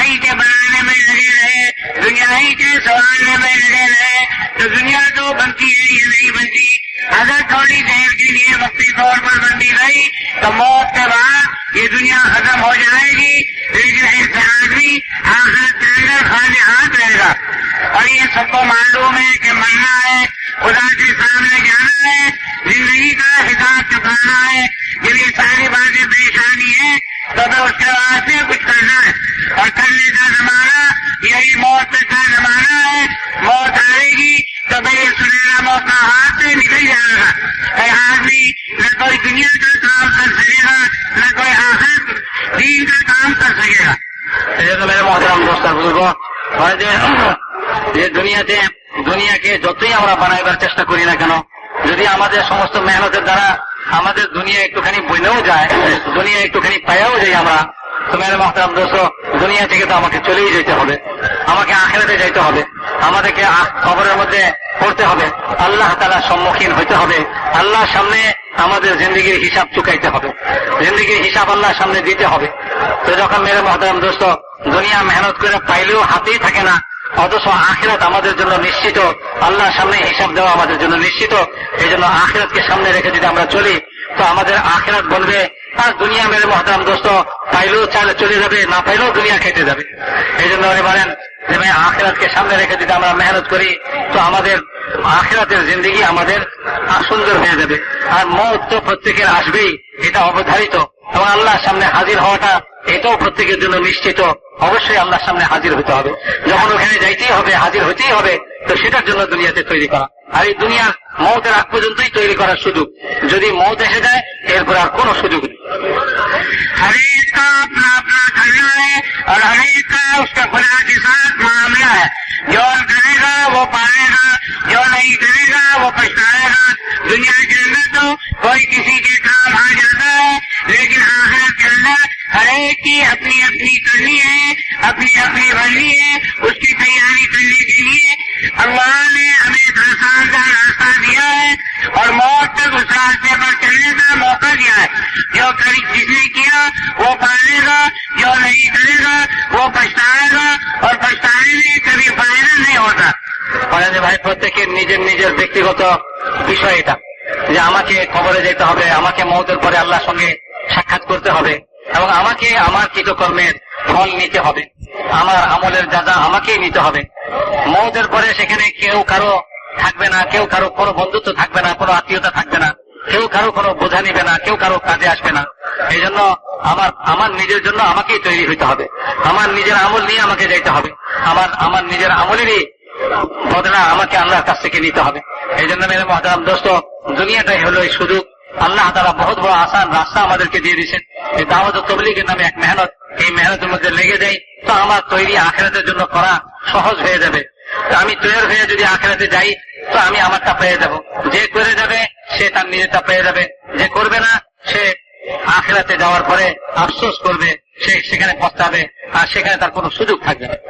ही के बनाने में लगे रहे दुनिया ही के संभालने में लगे रहे तो दुनिया तो बनती है ये नहीं बनती? अगर थोड़ी देर के लिए वक्ती तौर पर बनती रही तो मौत के बाद ये दुनिया खत्म हो जाएगी। लेकिन ऐसे आदमी आखिर अंदर खाली हाथ रहेगा। और ये सबको मालूम है कि मरना है, खुदा के सामने जाना है, ज़िंदगी का हिसाब चुकाना है। जब ये सारी बातें परेशानी है तो फिर उसके से कुछ करना है। और करने का जमाना यही मौत का जमाना है मौत आएगी तो फिर ये सुनहरा मौका हाथ से निकल जाएगा कई आदमी न कोई दुनिया का काम कर सकेगा न कोई आखिर दीन का काम कर सकेगा এই জন্য মেরে মহতরাম দোস্তার বুঝবো হয় যে যে দুনিয়াতে দুনিয়াকে যতই আমরা বানাইবার চেষ্টা করি না কেন যদি আমাদের সমস্ত মেহনতের দ্বারা আমাদের দুনিয়া একটুখানি বইনেও যায় দুনিয়া একটুখানি পাইয়াও যাই আমরা তো মেরে মহতরাম দোস্ত, দুনিয়া থেকে তো আমাকে চলেই যেতে হবে। আমাকে আখেরাতে যাইতে হবে। আমাদেরকে খবরের মধ্যে পড়তে হবে। আল্লাহ তালার সম্মুখীন হইতে হবে। আল্লাহর সামনে আমাদের জিন্দগির হিসাব চুকাইতে হবে। জিন্দগির হিসাব আল্লাহর সামনে দিতে হবে। তো যখন মেরে মহতারাম দোস্ত, দুনিয়া মেহনত করে পাইলেও হাতেই থাকে না, অথচ আখেরাত আমাদের জন্য নিশ্চিত, আল্লাহর সামনে হিসাব দেওয়া আমাদের জন্য নিশ্চিত, এই জন্য আখিরাতকে সামনে রেখে যদি আমরা চলি, তো আমাদের আখিরাত বলবে আর দুনিয়া মেরে মহতারাম দোস্ত, পাইলেও চাইলে চলে যাবে, না পাইলেও দুনিয়া খেটে যাবে। এই জন্য উনি বলেন যে, ভাই, আখিরাতকে সামনে রেখে যদি আমরা মেহনত করি, তো আমাদের আখিরাতের জিন্দগি আমাদের সুন্দর হয়ে যাবে। আর মৌত তো প্রত্যেকের আসবেই, এটা অবধারিত। এবং আল্লাহর সামনে হাজির হওয়াটা, এটাও প্রত্যেকের জন্য নিশ্চিত। অবশ্যই আল্লাহর সামনে হাজির হতে হবে। যখন ওখানে যাইতেই হবে, হাজির হতেই হবে, তো সেটার জন্য দুনিয়াতে তৈরি করা। আর এই দুনিয়া মৌতের আগ পর্যন্তই তৈরি করার সুযোগ যদি মৌত এসে যায় এরপর আর কোনো সুযোগ নেই हर एक का अपना अपना करना है और हर एक का उसका खुदा के साथ मामला है जो करेगा वो पालेगा जो नहीं करेगा वो पछताएगा दुनिया के अंदर तो कोई किसी के काम आ जाता है लेकिन आखिरत के अंदर हर एक की अपनी अपनी करनी है अपनी अपनी भरनी है उसकी तैयारी करने के लिए का मौका दिया है जो करी जिसने किया वो पालेगा जो नहीं करेगा वो पछताएगा और पछताने में कभी फायदा नहीं होता বলেন যে ভাই প্রত্যেকের নিজের নিজের ব্যক্তিগত বিষয় এটা যে আমাকে খবরে যেতে হবে আমাকে মৌতের পরে আল্লাহর সঙ্গে সাক্ষাৎ করতে হবে এবং আমাকে আমার কৃতকর্মের ফল নিতে হবে আমার আমলের যা যা আমাকেই নিতে হবে মৌতের পরে সেখানে কেউ কারো থাকবে না কেউ কারো কোনো বন্ধুত্ব কেউ কারও কাজে আসবে না। এই জন্য আমার আমার নিজের জন্য আমাকেই তৈরি হইতে হবে। আমার নিজের আমল নিয়ে আমাকে যাইতে হবে। আমার আমার নিজের আমলেরই বদলা আমাকে আল্লাহর কাছ থেকে নিতে হবে। এই জন্য মেরে মহাতারাম দোস্ত, দুনিয়াটাই হলো এই সুযোগ। আল্লাহ তারা বহুত বড় আসান রাস্তা আমাদেরকে দিয়ে দিচ্ছেন এই দাওয়াত তবলিগের নামে এক মেহনত। এই মেহনতের মধ্যে লেগে যায় তো আমার তৈরি আখেরাতের জন্য করা সহজ হয়ে যাবে। আমি তৈরি হয়ে যদি আখেরাতে যাই, তো আমি আমারটা পেয়ে যাব। যে করে যাবে, সে তার নিজেরটা পেয়ে যাবে। যে করবে না, সে আখেরাতে যাওয়ার পরে আফসোস করবে, সে সেখানে পস্তাবে, আর সেখানে তার কোনো সুযোগ থাকবে না।